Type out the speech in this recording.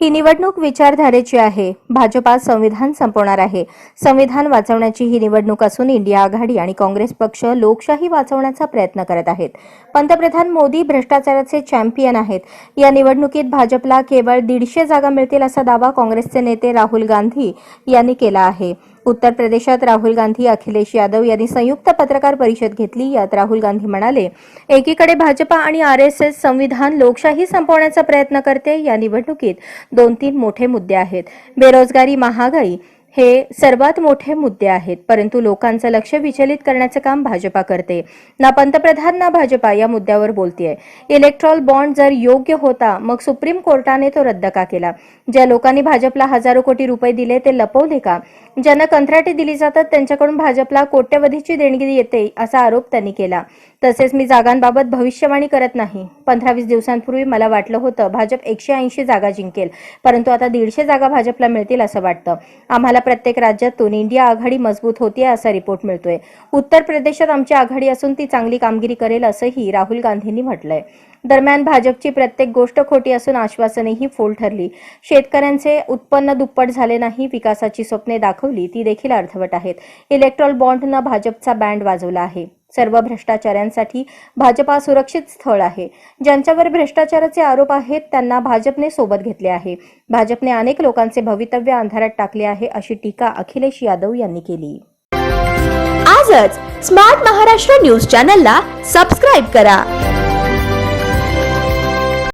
ही निवडणूक विचारधारेची आहे. भाजपा संविधान संपवणार आहे. संविधान वाचवण्याची ही निवडणूक असून इंडिया आघाडी आणि काँग्रेस पक्ष लोकशाही वाचवण्याचा प्रयत्न करत आहेत. पंतप्रधान मोदी भ्रष्टाचाराचे चॅम्पियन आहेत. या निवडणुकीत भाजपला केवळ दीडशे जागा मिळतील असा दावा काँग्रेसचे नेते राहुल गांधी यांनी केला आहे. उत्तर प्रदेशात राहुल गांधी अखिलेश यादव यांनी संयुक्त पत्रकार परिषद घेतली. यात राहुल गांधी म्हणाले एकीकडे भाजपा आणि आर एस एस संविधान लोकशाही संपवण्याचा प्रयत्न करते या निवडणुकीत दोन तीन मोठे मुद्दे आहेत. बेरोजगारी महागाई हे सर्वात मोठे मुद्दे आहेत परंतु लोकांचं लक्ष विचलित करण्याचं काम भाजपा करते. ना पंतप्रधान ना भाजपा या मुद्द्यावर बोलतीये. इलेक्ट्रॉल बॉन्ड जर योग्य होता मग सुप्रीम कोर्टाने तो रद्द का केला? ज्या लोकांनी भाजपला हजारो कोटी रुपये दिले ते लपवले का? ज्यांना कंत्राटे दिली जातात त्यांच्याकडून भाजपला कोट्यवधीची देणगी येते असा आरोप त्यांनी केला. तसेच मी जागांबाबत भविष्यवाणी करत नाही. पंधरा वीस दिवसांपूर्वी मला वाटलं होतं भाजप एकशे ऐंशी जागा जिंकेल परंतु आता दीडशे जागा भाजपला मिळतील असं वाटतं. आम्हाला प्रत्येक राज्यातून इंडिया आघाडी मजबूत होती असा रिपोर्ट मिळतोय. उत्तर प्रदेशात आमची आघाडी असून ती चांगली कामगिरी करेल असंही राहुल गांधींनी म्हटलंय. दरम्यान भाजपची प्रत्येक गोष्ट खोटी असून आश्वासनेही फोल ठरली. शेतकऱ्यांचे उत्पन्न दुप्पट झाले नाही विकासाची स्वप्ने दाखवली ती देखील अर्धवट आहेत. इलेक्ट्रॉल बॉन्डनं भाजपचा बँड वाजवला आहे. सर्व भ्रष्टाचाऱ्यांसाठी भाजपा सुरक्षित स्थळ आहे. ज्यांच्यावर भ्रष्टाचाराचे आरोप आहेत त्यांना भाजपने सोबत घेतले आहे. भाजपने अनेक लोकांचे भवितव्य अंधारात टाकले आहे अशी टीका अखिलेश यादव यांनी केली. आजच स्मार्ट महाराष्ट्र न्यूज चॅनलला सबस्क्राईब करा.